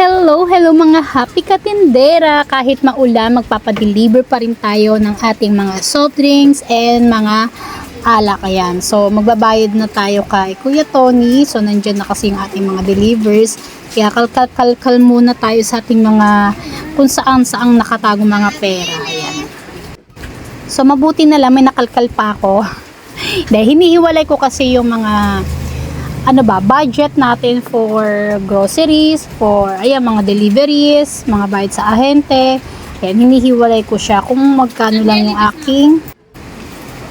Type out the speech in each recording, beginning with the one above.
Hello, hello mga happy katindera! Kahit maulan, magpapadeliver pa rin tayo ng ating mga soft drinks and mga alak. Ayan. So, magbabayad na tayo kay Kuya Tony. So, nandyan na kasi yung ating mga delivers. Kaya kalkal-kalkal muna tayo sa ating mga kung saan saang nakatago mga pera. Ayan. So, mabuti na lang may nakalkal pa ako. Dahil hinihiwalay ko kasi yung mga ano ba, budget natin for groceries, for ayan, mga deliveries, mga bayad sa ahente. Ayan, hinihiwalay ko siya kung magkano lang yung aking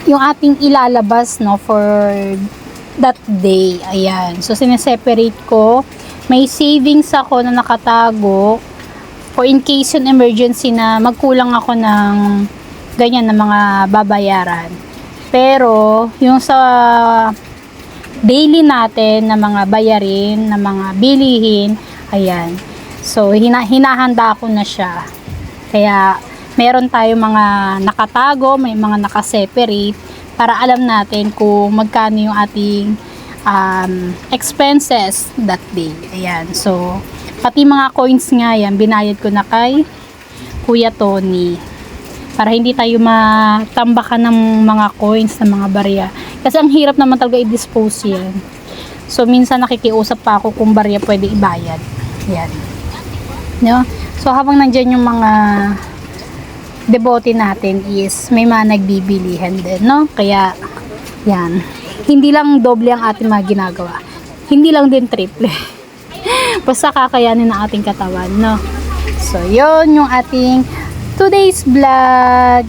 yung ating ilalabas no for that day. Ayan. So sineseparate ko. May savings ako na nakatago for in case yung emergency na magkulang ako ng ganyan na mga babayaran. Pero yung sa daily natin na mga bayarin, na mga bilihin, ayan. So, hina hinahanda ko na siya. Kaya, meron tayo mga nakatago, may mga nakaseparate para alam natin kung magkano yung ating um, expenses that day. Ayan. So, pati mga coins nga yan, binayad ko na kay Kuya Tony para hindi tayo matambakan ng mga coins, ng mga barya. Kasi ang hirap naman talaga i-dispose yan. So, minsan nakikiusap pa ako kung barya pwede ibayad. Yan. No? So, habang nandyan yung mga debote natin is may mga nagbibilihan din, no? Kaya, yan. Hindi lang doble ang ating mga ginagawa. Hindi lang din triple. Basta kakayanin ng ating katawan, no? So, yon yung ating today's vlog.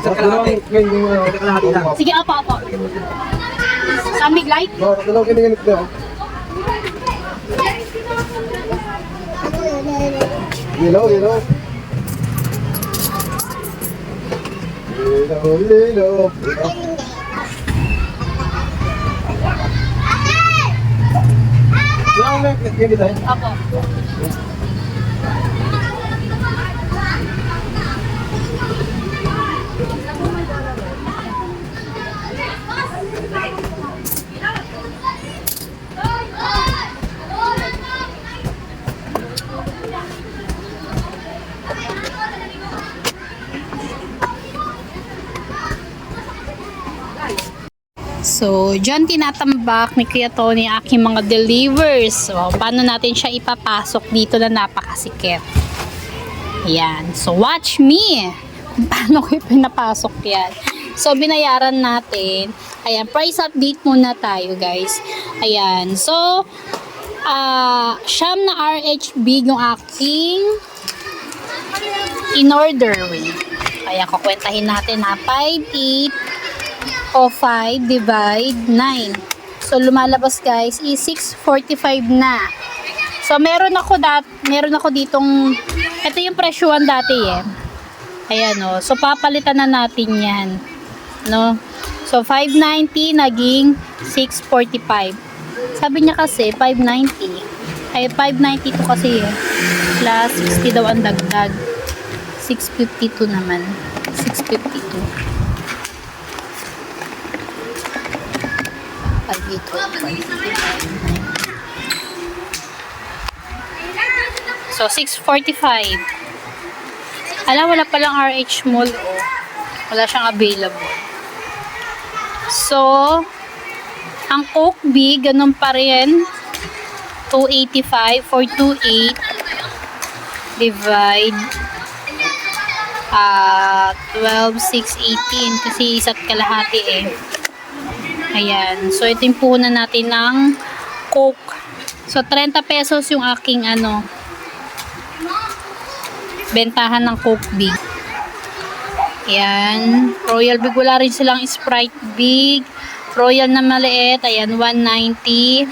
Isang kalahati. Isang kalahati lang. Sige, apa, apa. Samig light? Yellow, yellow. Yellow, yellow. Lang, ganito tayo. Apo. So, dyan tinatambak ni Kuya Tony aking mga delivers. So, paano natin siya ipapasok dito na napakasikip. Ayan. So, watch me paano ko pinapasok yan. So, binayaran natin. Ayan, price update muna tayo, guys. Ayan. So, ah siyam na RHB yung aking in order with. Kaya kukwentahin natin na 5, 8, o 5 divide 9. So, lumalabas guys is 645 na. So, meron ako dat meron ako ditong ito yung presyuan dati eh. Ayan o. So, papalitan na natin yan. No? So, 590 naging 645. Sabi niya kasi 590. Ay, 590 to kasi eh. Plus 60 daw ang dagdag. 652 naman. 652. Dito, So, 645. Alam, wala palang RH Mall, oh. Wala siyang available. So, ang Coke B, ganun pa rin. 285 for 28 divide ah 12, 6, 18 kasi isa't kalahati eh. Ayan. So, ito yung puhunan natin ng Coke. So, 30 pesos yung aking ano, bentahan ng Coke Big. Ayan. Royal Big. Wala rin silang Sprite Big. Royal na maliit. Ayan, 190.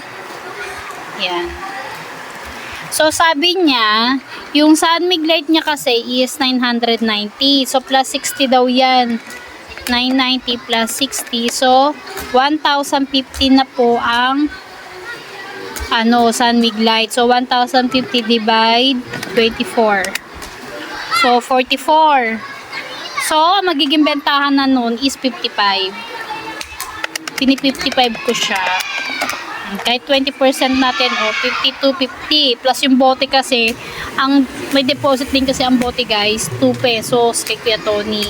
Ayan. So, sabi niya, yung Sunmig Light niya kasi is 990. So, plus 60 daw yan. 990 plus 60. So, 1,050 na po ang ano, Sunmig Light. So, 1,050 divide 24. So, 44. So, magiging bentahan na nun is 55. Pini-55 ko siya. Kahit 20% natin o 50 to 50 plus yung bote kasi ang may deposit din kasi ang bote guys 2 pesos kay Kuya Tony.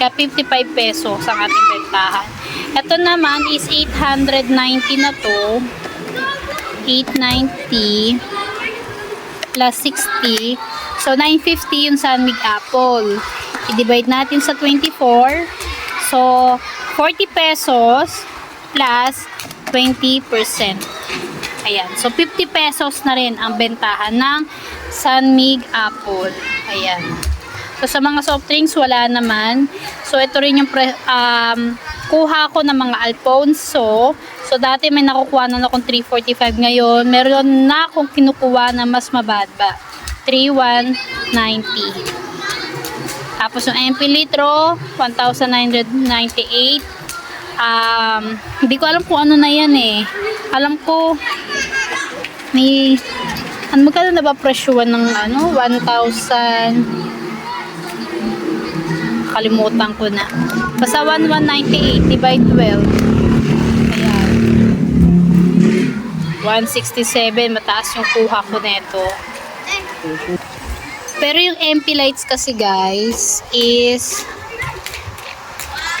Kaya 55 pesos ang ating bentahan. Ito naman is 890 na to. 890 plus 60. So, 950 yung Sunmig Apple. I-divide natin sa 24. So, 40 pesos plus 20%. Ayan. So, 50 pesos na rin ang bentahan ng Sunmig Apple. Ayan. So, sa mga soft drinks, wala naman. So, ito rin yung pre, um, kuha ko ng mga Alfonso. So, dati may nakukuha na akong 345 ngayon. Meron na akong kinukuha na mas mababa. 3190. Tapos yung MP litro, 1,998. Um, hindi ko alam kung ano na yan eh. Alam ko, may, ano magkano na ba presyuan ng ano, 1,000, kalimutan ko na. Basta 1,198 divide 12. Ayan. 167, mataas yung kuha ko neto. Pero yung MP lights kasi guys is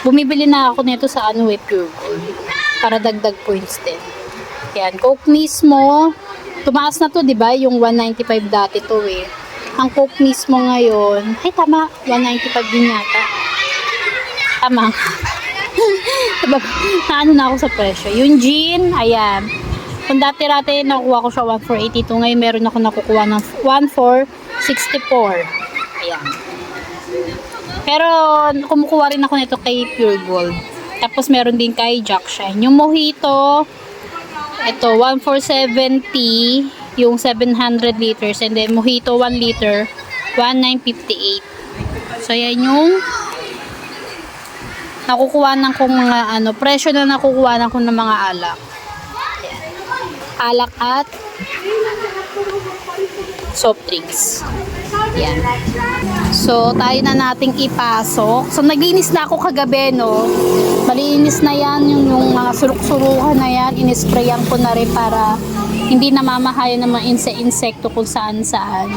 bumibili na ako nito sa ano eh, Pure Gold para dagdag points din. Yan, Coke mismo, tumaas na to, 'di ba? Yung 195 dati to eh. Ang Coke mismo ngayon, ay tama, 195 din yata. Tama. naano na ako sa presyo. Yung gin, ayan. Kung dati-rati nakukuha ko siya 1482, ngayon meron ako nakukuha ng 1464. Ayan. Pero kumukuha rin ako nito kay Pure Gold. Tapos meron din kay Jack Shine. Yung Mojito, ito 1470 yung 700 liters and then Mojito 1 liter 1958. So yan yung nakukuha ng kong mga ano, presyo na nakukuha ng kong ng mga alak. Ayan. Alak at soft drinks. Yan. So, tayo na nating ipasok. So, naglinis na ako kagabi, no? Malinis na yan, yung, yung mga suruk-suruhan na yan. Inisprayan ko na rin para hindi namamahayan ng mga inse-insekto kung saan-saan.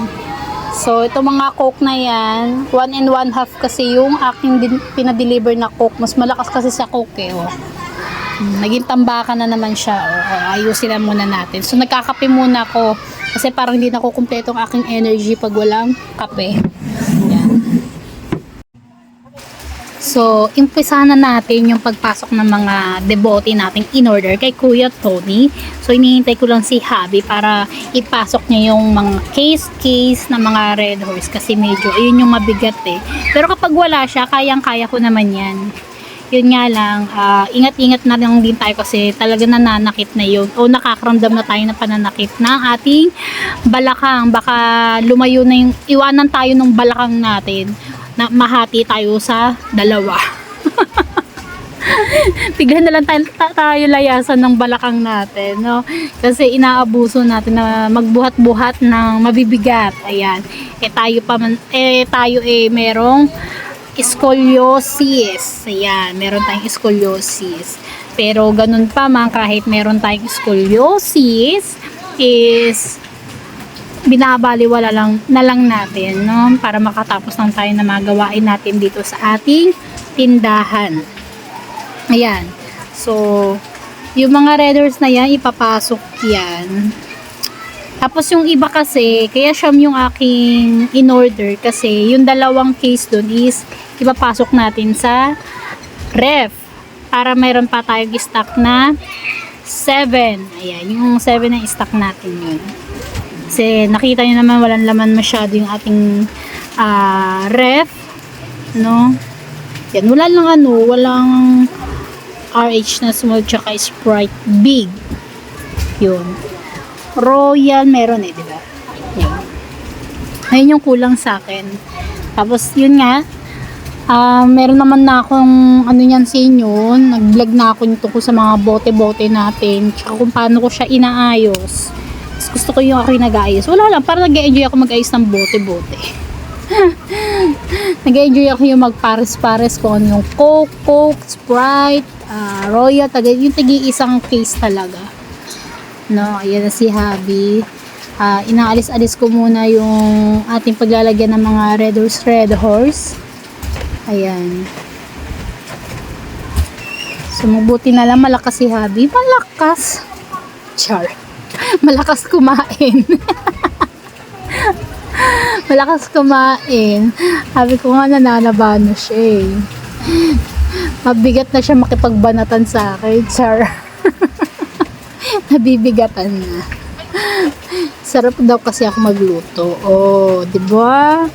So, ito mga coke na yan, one and one half kasi yung aking din, pinadeliver na coke. Mas malakas kasi sa coke eh, oh. Hmm, Naging tambakan na naman siya. O, o, ayusin na muna natin. So, nagkakape muna ako. Kasi parang hindi na kumpleto ang aking energy pag walang kape. Yan. So, umpisa na natin yung pagpasok ng mga debote nating in order kay Kuya Tony. So, inihintay ko lang si Habi para ipasok niya yung mga case-case na mga red horse kasi medyo, ayun yung mabigat eh. Pero kapag wala siya, kayang-kaya ko naman yan yun nga lang, ah, ingat-ingat na lang din tayo kasi talaga nananakit na yun o nakakaramdam na tayo ng pananakit ng ating balakang. Baka lumayo na yung, iwanan tayo ng balakang natin na mahati tayo sa dalawa. Bigla na lang tayo, ta- tayo layasan ng balakang natin, no? Kasi inaabuso natin na magbuhat-buhat ng mabibigat. Ayan. Eh tayo pa man, eh tayo eh merong scoliosis. Ayan, meron tayong scoliosis. Pero ganun pa man, kahit meron tayong scoliosis, is binabaliwala lang na lang natin, no? Para makatapos lang tayo na magawain natin dito sa ating tindahan. Ayan. So, yung mga readers na yan, ipapasok yan. Tapos yung iba kasi, kaya siyam yung aking in-order kasi yung dalawang case doon is ipapasok natin sa ref para mayroon pa tayong stock na 7. Ayan, yung 7 na stock natin yun. Kasi nakita nyo naman walang laman masyado yung ating ah, ref. No? Yan, wala lang ano, walang RH na small tsaka Sprite big. Yun. Royal meron eh, di ba? Yan. Ayun yung kulang sa akin. Tapos, yun nga, ah meron naman na akong ano yan sa inyo, nag-vlog na ako nito ko sa mga bote-bote natin, tsaka kung paano ko siya inaayos. Tapos gusto ko yung ako yung nag-aayos. Wala lang, para nag-enjoy ako mag-ayos ng bote-bote. nag-enjoy ako yung magpares-pares ko ano yung Coke, Coke, Sprite, ah, royal, taga, yung tigi isang case talaga. No, ayan na si Habi. Ah, inaalis-alis ko muna yung ating paglalagyan ng mga Red Horse Red Horse. Ayan. So, mabuti na lang malakas si Habi. Malakas. Char. Malakas kumain. malakas kumain. Sabi ko nga nananabano siya eh. Mabigat na siya makipagbanatan sa akin. Char. Nabibigatan na. Sarap daw kasi ako magluto. Oh, 'di ba?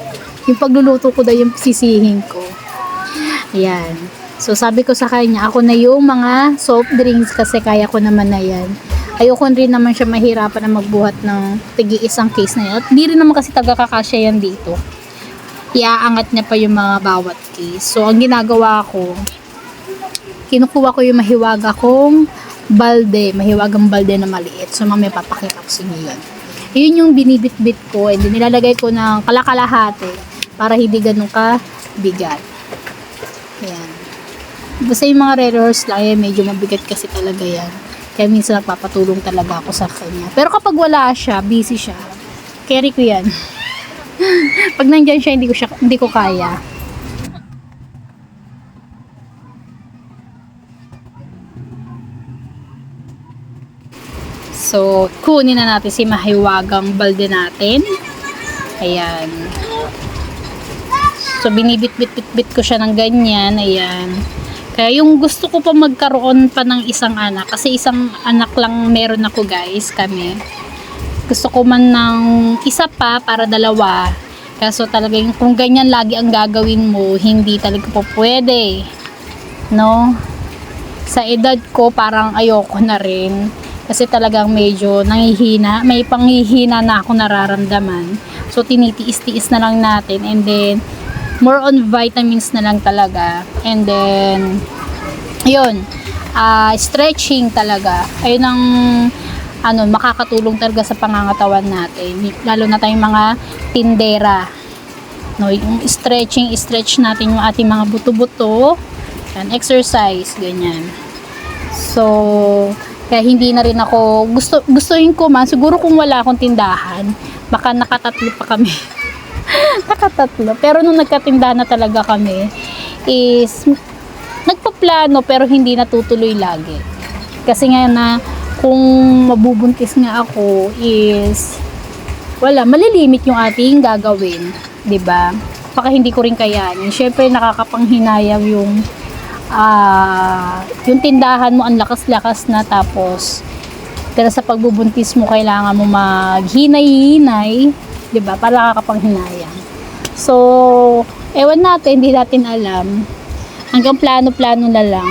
Yung pagluluto ko daw yung sisihin ko. Ayan. So sabi ko sa kanya, ako na yung mga soft drinks kasi kaya ko naman na yan. Ayoko rin naman siya mahirapan na magbuhat ng tigi isang case na yan. At di rin naman kasi taga-kakasya yan dito. Iaangat niya pa yung mga bawat case. So ang ginagawa ko, kinukuha ko yung mahiwaga kong balde, mahiwagang balde na maliit. So mamaya papakita ko sa inyo yun. Yun yung binibit-bit ko and nilalagay ko ng kalakalahati para hindi ganun ka bigat. Ayan. Basta yung mga rare horse lang, eh, medyo mabigat kasi talaga yan. Kaya minsan nagpapatulong talaga ako sa kanya. Pero kapag wala siya, busy siya, carry ko yan. Pag nandyan siya, hindi ko, siya, hindi ko kaya. So, kunin na natin si mahiwagang balde natin. Ayan. So, binibit-bit-bit ko siya ng ganyan. Ayan. Kaya yung gusto ko pa magkaroon pa ng isang anak. Kasi isang anak lang meron ako guys, kami. Gusto ko man ng isa pa para dalawa. Kaso talagang kung ganyan lagi ang gagawin mo, hindi talaga po pwede. No? Sa edad ko, parang ayoko na rin. Kasi talagang medyo nangihina, may panghihina na ako nararamdaman. So, tinitiis-tiis na lang natin. And then, more on vitamins na lang talaga. And then, yun, ah, stretching talaga. Ayun ang ano, makakatulong talaga sa pangangatawan natin. Lalo na tayong mga tindera. No, yung stretching, stretch natin yung ating mga buto-buto. Yan, exercise, ganyan. So, kaya hindi na rin ako, gusto, gustuin ko man, siguro kung wala akong tindahan, baka nakatatlo pa kami. nakatatlo. Pero nung nagkatinda na talaga kami, is, nagpaplano pero hindi natutuloy lagi. Kasi nga na, kung mabubuntis nga ako is, wala, malilimit yung ating gagawin. ba? Baka hindi ko rin kayanin. Syempre nakakapanghinayang yung ah yung tindahan mo ang lakas-lakas na tapos pero sa pagbubuntis mo kailangan mo maghinay-hinay, 'di ba? Para nakakapanghinayang. So, ewan natin, hindi natin alam. Hanggang plano-plano na lang.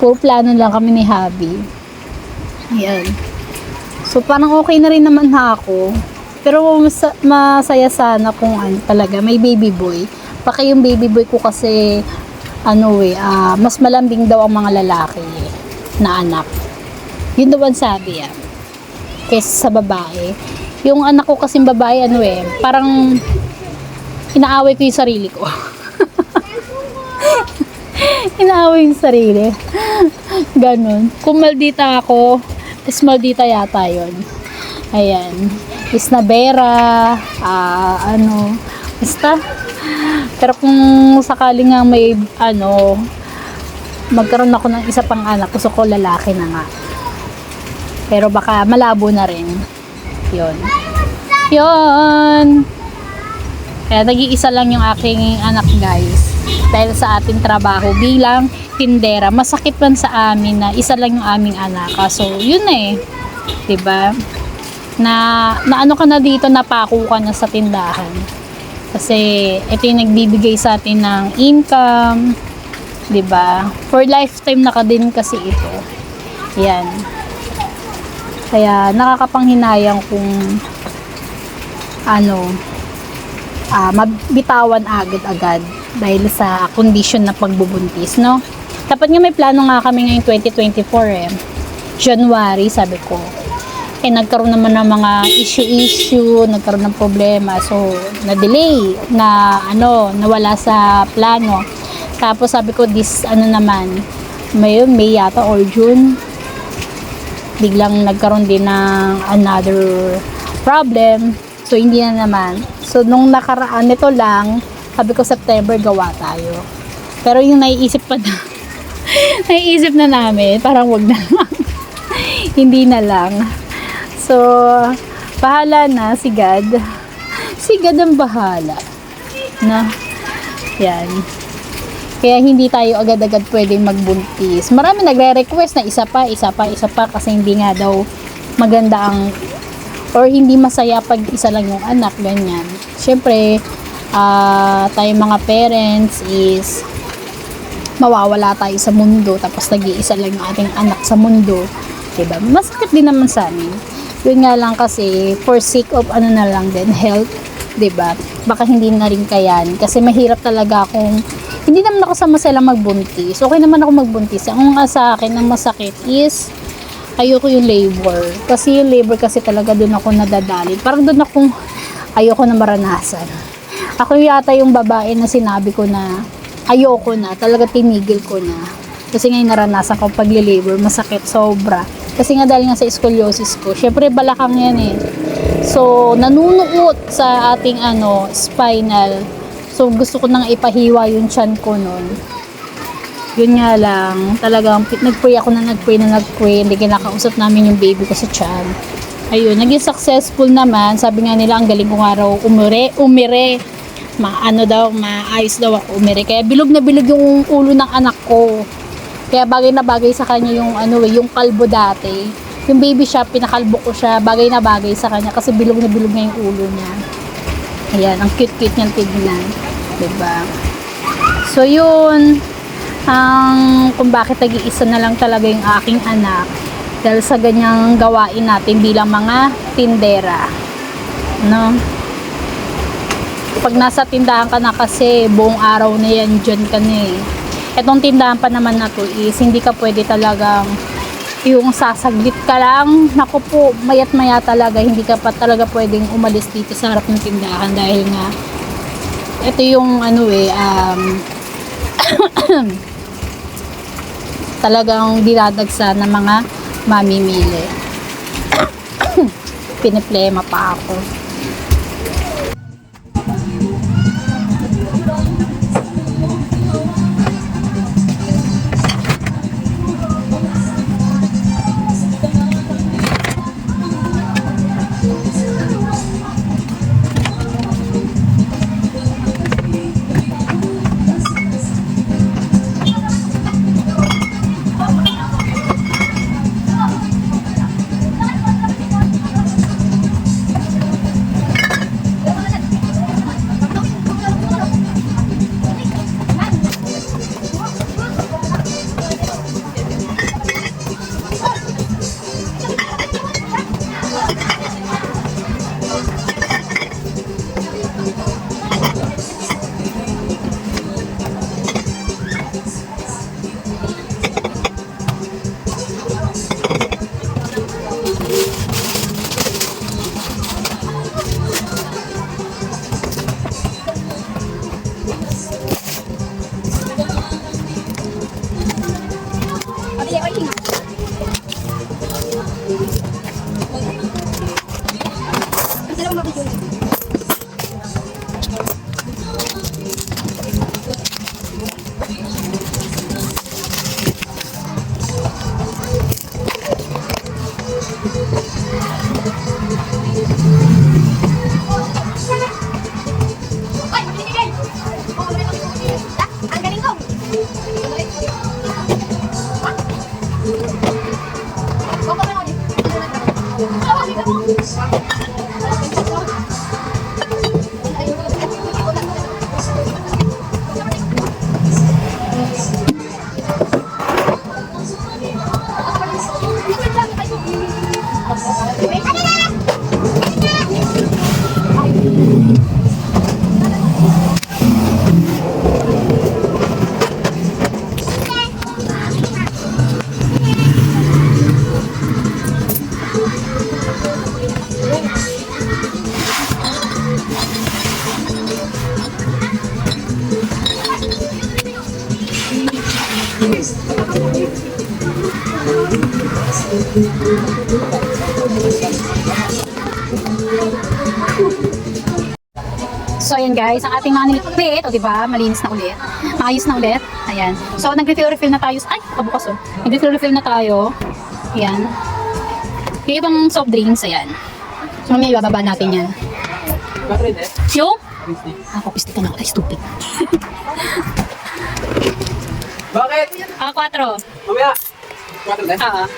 Puro plano lang kami ni Habi. Ayan. So, parang okay na rin naman na ako. Pero mas, masaya sana kung ano talaga, may baby boy. Baka yung baby boy ko kasi, ano eh, ah, mas malambing daw ang mga lalaki eh, na anak. Yun daw ang sabi ah. Kesa sa babae. Yung anak ko kasing babae, ano eh, parang inaaway ko yung sarili ko. inaaway yung sarili. Ganon. Kung maldita ako, is maldita yata yon Ayan. Isnabera, ah, ano, basta. Pero kung sakali nga may, ano, magkaroon ako ng isa pang anak, gusto ko lalaki na nga. Pero baka malabo na rin. Yun. Yun! Kaya nag-iisa lang yung aking anak guys. Dahil sa ating trabaho bilang tindera, masakit man sa amin na isa lang yung aming anak. So, yun eh. ba? Na, na ano ka na dito, napako ka na sa tindahan. Kasi ito yung nagbibigay sa atin ng income, 'di ba? For lifetime na ka din kasi ito. Yan. Kaya nakakapanghinayang kung ano, ah mabitawan agad-agad dahil sa condition na pagbubuntis, no? Dapat nga may plano nga kami ngayong 2024 eh. January, sabi ko. Eh, nagkaroon naman ng mga issue-issue, nagkaroon ng problema. So, na-delay, na ano, nawala sa plano. Tapos sabi ko, this, ano naman, May, May yata or June. Biglang nagkaroon din ng another problem. So, hindi na naman. So, nung nakaraan nito lang, sabi ko September gawa tayo. Pero yung naiisip pa na, naiisip na namin, parang wag na lang. hindi na lang. So, bahala na si God. Si God ang bahala. Na, yan. Kaya hindi tayo agad-agad pwedeng magbuntis. Marami nagre-request na isa pa, isa pa, isa pa kasi hindi nga daw maganda ang or hindi masaya pag isa lang yung anak, ganyan. Siyempre, ah tayo mga parents is mawawala tayo sa mundo tapos nag-iisa lang yung ating anak sa mundo. Diba? Masakit din naman sa amin. Yun nga lang kasi for sake of ano na lang din, health, 'di ba? Baka hindi na rin kayan kasi mahirap talaga akong hindi naman ako sa masela magbuntis. Okay naman ako magbuntis. Ang nga sa akin ang masakit is ayoko yung labor. Kasi yung labor kasi talaga doon ako nadadali. Parang doon akong ayoko na maranasan. Ako yata yung babae na sinabi ko na ayoko na, talaga tinigil ko na. Kasi nga yung naranasan ko pag-labor, masakit sobra. Kasi nga dahil nga sa scoliosis ko, syempre balakang yan eh. So, nanunuot sa ating ano, spinal. So, gusto ko nang ipahiwa yung chan ko nun. Yun nga lang, talagang nag-pray ako na nag-pray na nag-pray. Hindi kinakausap namin yung baby ko sa chan. Ayun, naging successful naman. Sabi nga nila, ang galing ko nga raw umire, umire. Ma, ano daw, maayos daw ako umire. Kaya bilog na bilog yung ulo ng anak ko. Kaya bagay na bagay sa kanya yung ano eh, yung kalbo dati. Yung baby siya, pinakalbo ko siya, bagay na bagay sa kanya kasi bilog na bilog nga yung ulo niya. Ayan, ang cute-cute niyang tignan. 'Di ba? So yun, ang kung bakit nag-iisa na lang talaga yung aking anak dahil sa ganyang gawain natin bilang mga tindera. No? Pag nasa tindahan ka na kasi buong araw na yan dyan ka na eh. Etong tindahan pa naman na to is hindi ka pwede talagang yung sasaglit ka lang, naku po, mayat maya talaga, hindi ka pa talaga pwedeng umalis dito sa harap ng tindahan dahil nga ito yung ano eh, um, talagang dinadagsa ng mga mamimili. Piniplema pa ako. Guys, ang ating mga nilikpit, o diba, malinis na ulit. Maayos na ulit. Ayan. So nag-refill-refill na tayo. Ay, kabukas oh. Nag-refill-refill na tayo. Ayan. Yung ibang soft drinks, ayan. So mamaya ibababa natin yan. Yung? Ako, pistik ka na ako. Ay, stupid. Bakit? Ah, 4. Mamaya. Bakit eh? Ah.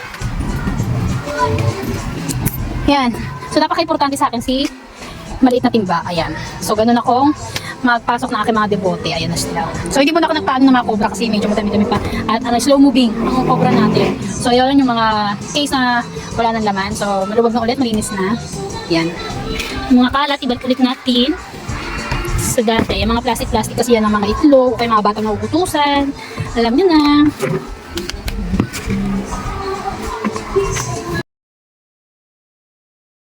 Yan. So, napaka-importante sa akin si maliit na timba. Ayan. So, ganun akong magpasok na aking mga debote. Ayan na sila. So, hindi mo na ako nagpaano ng mga cobra kasi medyo madami-dami pa. At ano, slow moving ang cobra natin. So, yun yung mga case na wala ng laman. So, maluwag na ulit, malinis na. Yan. Yung mga kalat, ibalik ulit natin sa dati. Yung mga plastic-plastic kasi yan ang mga itlog, o kaya mga batang nauutusan. Alam nyo na.